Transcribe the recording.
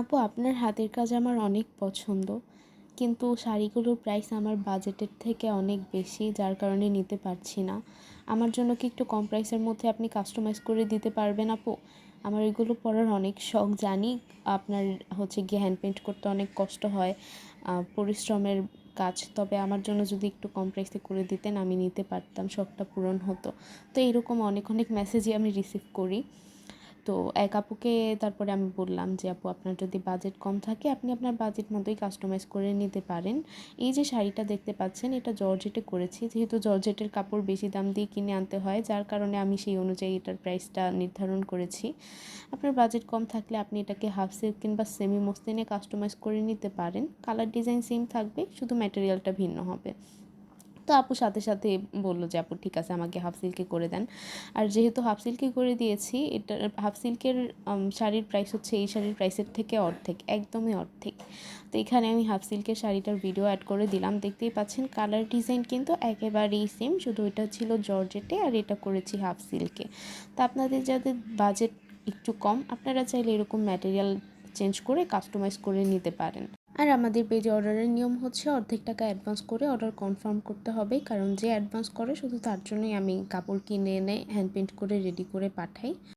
আপু, আপনার হাতের কাজ আমার অনেক পছন্দ, কিন্তু শাড়িগুলোর প্রাইস আমার বাজেটের থেকে অনেক বেশি, যার কারণে নিতে পারছি না। আমার জন্য কি একটু কম প্রাইসের মধ্যে আপনি কাস্টমাইজ করে দিতে পারবেন আপু? আমার এগুলো পরার অনেক শখ, জানি আপনার হচ্ছে গিয়ে হ্যান্ড পেন্ট করতে অনেক কষ্ট হয় পরিশ্রমের কাজ, তবে আমার জন্য যদি একটু কম প্রাইসে করে দিতেন, আমি নিতে পারতাম, শখটা পূরণ হতো। তো এরকম অনেক অনেক মেসেজই আমি রিসিভ করি। তো এক আপুকে তারপরে আমি বললাম যে, আপু, আপনার যদি বাজেট কম থাকে, আপনি আপনার বাজেট মতোই কাস্টমাইজ করে নিতে পারেন। এই যে শাড়িটা দেখতে পাচ্ছেন, এটা জর্জেটে করেছি। যেহেতু জর্জেটের কাপড় বেশি দাম দিয়ে কিনে আনতে হয়, যার কারণে আমি সেই অনুযায়ী এটার প্রাইসটা নির্ধারণ করেছি। আপনার বাজেট কম থাকলে আপনি এটাকে হাফ সিল্ক কিংবা সেমি মসলিনে কাস্টমাইজ করে নিতে পারেন। কালার ডিজাইন সেম থাকবে, শুধু ম্যাটেরিয়ালটা ভিন্ন হবে। তো আপু সাথে সাথে বলল যে, আপু, ঠিক আছে, আমাকে হাফ সিল্কে করে দেন। আর যেহেতু হাফ সিল্কে করে দিয়েছি, এটা হাফ সিল্কের শাড়ির প্রাইস হচ্ছে এই শাড়ির প্রাইসের থেকে অর্ধেক, একদমই অর্ধেক। তো এখানে আমি হাফ সিল্কের শাড়িটার ভিডিও অ্যাড করে দিলাম। দেখতেই পাচ্ছেন কালার ডিজাইন কিন্তু একেবারেই সেম শুধু এটা ছিল জর্জেটে আর এটা করেছি হাফ সিল্কে তো আপনাদের যাদের বাজেট একটু কম, আপনারা চাইলে এরকম ম্যাটেরিয়াল চেঞ্জ করে কাস্টমাইজ করে নিতে পারেন। আর আমাদের পেজে অর্ডারের নিয়ম হচ্ছে অর্ধেক টাকা অ্যাডভান্স করে অর্ডার কনফার্ম করতে হবে। কারণ যে অ্যাডভান্স করে, শুধু তার জন্যই আমি কাপড় কিনে এনে হ্যান্ড পেন্ট করে রেডি করে পাঠাই।